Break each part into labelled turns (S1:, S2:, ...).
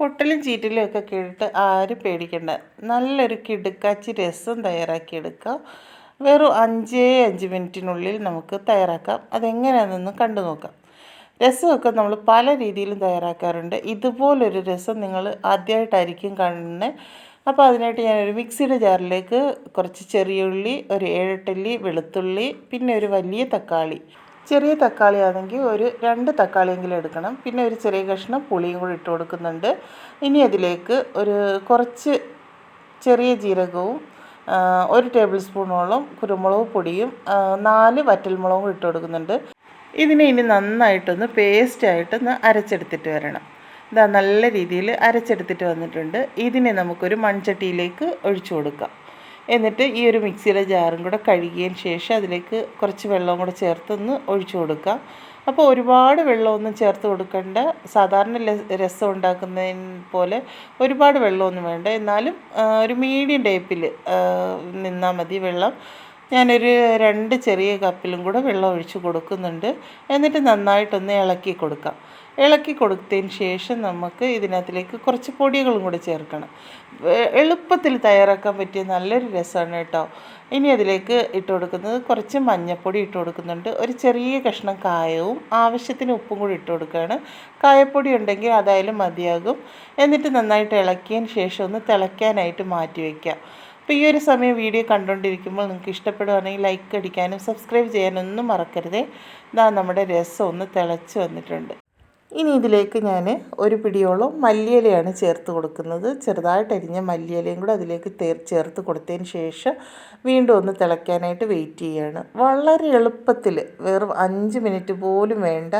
S1: പൊട്ടലും ചീറ്റലും ഒക്കെ കേട്ടിട്ട് ആരും പേടിക്കണ്ട. നല്ലൊരു കിടുക്കാച്ചി രസം തയ്യാറാക്കിയെടുക്കാം വെറും അഞ്ചേ അഞ്ച് മിനിറ്റിനുള്ളിൽ നമുക്ക് തയ്യാറാക്കാം. അതെങ്ങനെയാണെന്ന് കണ്ടു നോക്കാം. രസമൊക്കെ നമ്മൾ പല രീതിയിലും തയ്യാറാക്കാറുണ്ട്. ഇതുപോലൊരു രസം നിങ്ങൾ ആദ്യമായിട്ടായിരിക്കും കാണുന്നത് അപ്പോൾ അതിനായിട്ട് ഞാനൊരു മിക്സിയുടെ ജാറിലേക്ക് കുറച്ച് ചെറിയ ഉള്ളി ഒരു ഏഴെട്ടല്ലി വെളുത്തുള്ളി പിന്നെ ഒരു വലിയ തക്കാളി. ചെറിയ തക്കാളി ആണെങ്കിൽ ഒരു രണ്ട് തക്കാളിയെങ്കിലും എടുക്കണം. പിന്നെ ഒരു ചെറിയ കഷ്ണം പുളിയും കൂടി ഇട്ട് കൊടുക്കുന്നുണ്ട്. ഇനി അതിലേക്ക് ഒരു കുറച്ച് ചെറിയ ജീരകവും ഒരു ടേബിൾ സ്പൂണോളം കുരുമുളക് പൊടിയും നാല് വറ്റൽമുളകും ഇട്ട് കൊടുക്കുന്നുണ്ട്. ഇതിനെ ഇനി നന്നായിട്ടൊന്ന് പേസ്റ്റായിട്ടൊന്ന് അരച്ചെടുത്തിട്ട് വരണം. ഇതാ നല്ല രീതിയിൽ അരച്ചെടുത്തിട്ട് വന്നിട്ടുണ്ട്. ഇതിനെ നമുക്കൊരു മൺചട്ടിയിലേക്ക് ഒഴിച്ചു കൊടുക്കാം. എന്നിട്ട് ഈ ഒരു മിക്സിയുടെ ജാറും കൂടെ കഴുകിയതിന് ശേഷം അതിലേക്ക് കുറച്ച് വെള്ളവും കൂടെ ചേർത്തൊന്ന് ഒഴിച്ചു കൊടുക്കാം. അപ്പോൾ ഒരുപാട് വെള്ളമൊന്നും ചേർത്ത് കൊടുക്കേണ്ട. സാധാരണ രസം ഉണ്ടാക്കുന്നതിന് പോലെ ഒരുപാട് വെള്ളമൊന്നും വേണ്ട. എന്നാലും ഒരു മീഡിയം ടൈപ്പിൽ നിന്നാൽ മതി വെള്ളം. ഞാനൊരു രണ്ട് ചെറിയ കപ്പിലും കൂടെ വെള്ളം ഒഴിച്ച് കൊടുക്കുന്നുണ്ട്. എന്നിട്ട് നന്നായിട്ടൊന്ന് ഇളക്കി കൊടുക്കാം. ഇളക്കി കൊടുത്തതിന് ശേഷം നമുക്ക് ഇതിനകത്തിലേക്ക് കുറച്ച് പൊടികളും കൂടെ ചേർക്കണം. എളുപ്പത്തിൽ തയ്യാറാക്കാൻ പറ്റിയ നല്ലൊരു രസമാണ് കേട്ടോ. ഇനി അതിലേക്ക് ഇട്ട് കൊടുക്കുന്നത് കുറച്ച് മഞ്ഞൾപ്പൊടി ഇട്ട് കൊടുക്കുന്നുണ്ട്. ഒരു ചെറിയ കഷ്ണം കായവും ആവശ്യത്തിന് ഉപ്പും കൂടി ഇട്ട് കൊടുക്കുകയാണ്. കായപ്പൊടി ഉണ്ടെങ്കിൽ അതായാലും മതിയാകും. എന്നിട്ട് നന്നായിട്ട് ഇളക്കിയതിന് ശേഷം ഒന്ന് തിളയ്ക്കാനായിട്ട് മാറ്റി വയ്ക്കാം. അപ്പോൾ ഈ ഒരു സമയം വീഡിയോ കണ്ടുകൊണ്ടിരിക്കുമ്പോൾ നിങ്ങൾക്ക് ഇഷ്ടപ്പെടുകയാണെങ്കിൽ ലൈക്ക് അടിക്കാനും സബ്സ്ക്രൈബ് ചെയ്യാനൊന്നും മറക്കരുതേ. ഇതാ നമ്മുടെ രസം ഒന്ന് തിളച്ച് വന്നിട്ടുണ്ട്. ഇനി ഇതിലേക്ക് ഞാൻ ഒരു പിടിയോളം മല്ലിയിലയാണ് ചേർത്ത് കൊടുക്കുന്നത്. ചെറുതായിട്ട് അരിഞ്ഞ മല്ലിയിലയും കൂടെ അതിലേക്ക് ചേർത്ത് കൊടുത്തതിന് ശേഷം വീണ്ടും ഒന്ന് തിളയ്ക്കാനായിട്ട് വെയിറ്റ് ചെയ്യുകയാണ് വളരെ എളുപ്പത്തിൽ വെറും അഞ്ച് മിനിറ്റ് പോലും വേണ്ട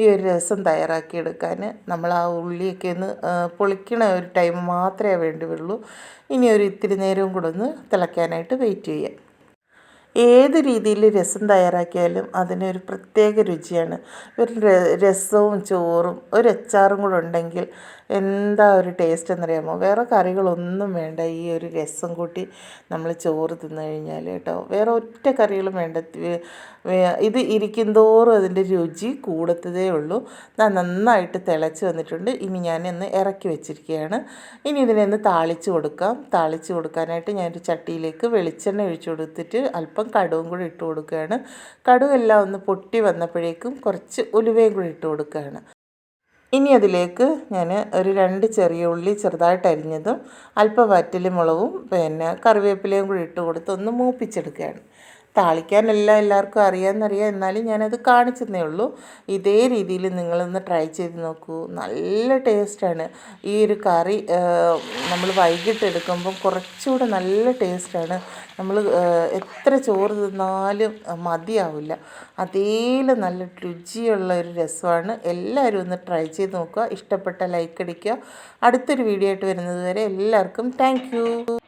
S1: ഈ ഒരു രസം തയ്യാറാക്കിയെടുക്കാൻ നമ്മൾ ആ ഉള്ളിയൊക്കെ ഒന്ന് പൊളിക്കണ ഒരു ടൈം മാത്രമേ വേണ്ടി വരുള്ളൂ ഇനി ഒരു ഇത്തിരി നേരവും കൂടെ ഒന്ന് തിളയ്ക്കാനായിട്ട് വെയിറ്റ് ചെയ്യാം. ഏത് രീതിയിൽ രസം തയ്യാറാക്കിയാലും അതിനൊരു പ്രത്യേക രുചിയാണ്. ഒരു രസവും ചോറും ഒരു അച്ചാറും കൂടെ ഉണ്ടെങ്കിൽ എന്താ ഒരു ടേസ്റ്റ് എന്നറിയാമോ? വേറെ കറികളൊന്നും വേണ്ട. ഈ ഒരു രസം കൂട്ടി നമ്മൾ ചോറ് തിന്നു കഴിഞ്ഞാൽ കേട്ടോ. വേറെ ഒറ്റ കറികളും വേണ്ട. ഇത് ഇരിക്കുന്തോറും അതിന്റെ രുചി കൂടത്തതേ ഉള്ളൂ. ഞാൻ നന്നായിട്ട് തിളച്ച് വന്നിട്ടുണ്ട്. ഇനി ഞാൻ ഒന്ന് ഇറക്കി വെച്ചിരിക്കുകയാണ്. ഇനി ഇതിനെ ഒന്ന് താളിച്ച് കൊടുക്കാം. താളിച്ച് കൊടുക്കാനായിട്ട് ഞാനൊരു ചട്ടിയിലേക്ക് വെളിച്ചെണ്ണ ഒഴിച്ചു കൊടുത്തിട്ട് അല്പം കടുവും കൂടി ഇട്ട് കൊടുക്കുകയാണ്. കടുവെല്ലാം ഒന്ന് പൊട്ടി വന്നപ്പോഴേക്കും കുറച്ച് ഉലുവയും കൂടി ഇട്ട് കൊടുക്കുകയാണ്. ഇനി അതിലേക്ക് ഞാൻ ഒരു രണ്ട് ചെറിയ ഉള്ളി ചെറുതായിട്ട് അരിഞ്ഞതും അല്പം വറ്റലുമുളകും പിന്നെ കറിവേപ്പിലയും കൂടി ഇട്ട് കൊടുത്ത് ഒന്ന് മൂപ്പിച്ചെടുക്കുകയാണ്. താളിക്കാനെല്ലാം എല്ലാവർക്കും അറിയാമെന്നറിയാം. എന്നാലും ഞാനത് കാണിച്ചെന്നേ ഉള്ളൂ. ഇതേ രീതിയിൽ നിങ്ങളൊന്ന് ട്രൈ ചെയ്ത് നോക്കൂ. നല്ല ടേസ്റ്റാണ്. ഈ ഒരു കറി നമ്മൾ വൈകിട്ട് എടുക്കുമ്പം കുറച്ചുകൂടെ നല്ല ടേസ്റ്റാണ്. നമ്മൾ എത്ര ചോറ് തിന്നാലും മതിയാവില്ല. അതേലും നല്ല രുചിയുള്ള ഒരു രസമാണ്. എല്ലാവരും ഒന്ന് ട്രൈ ചെയ്ത് നോക്കുക. ഇഷ്ടപ്പെട്ട ലൈക്ക് അടിക്കുക. അടുത്തൊരു വീഡിയോ ആയിട്ട് വരുന്നത് വരെ എല്ലാവർക്കും താങ്ക്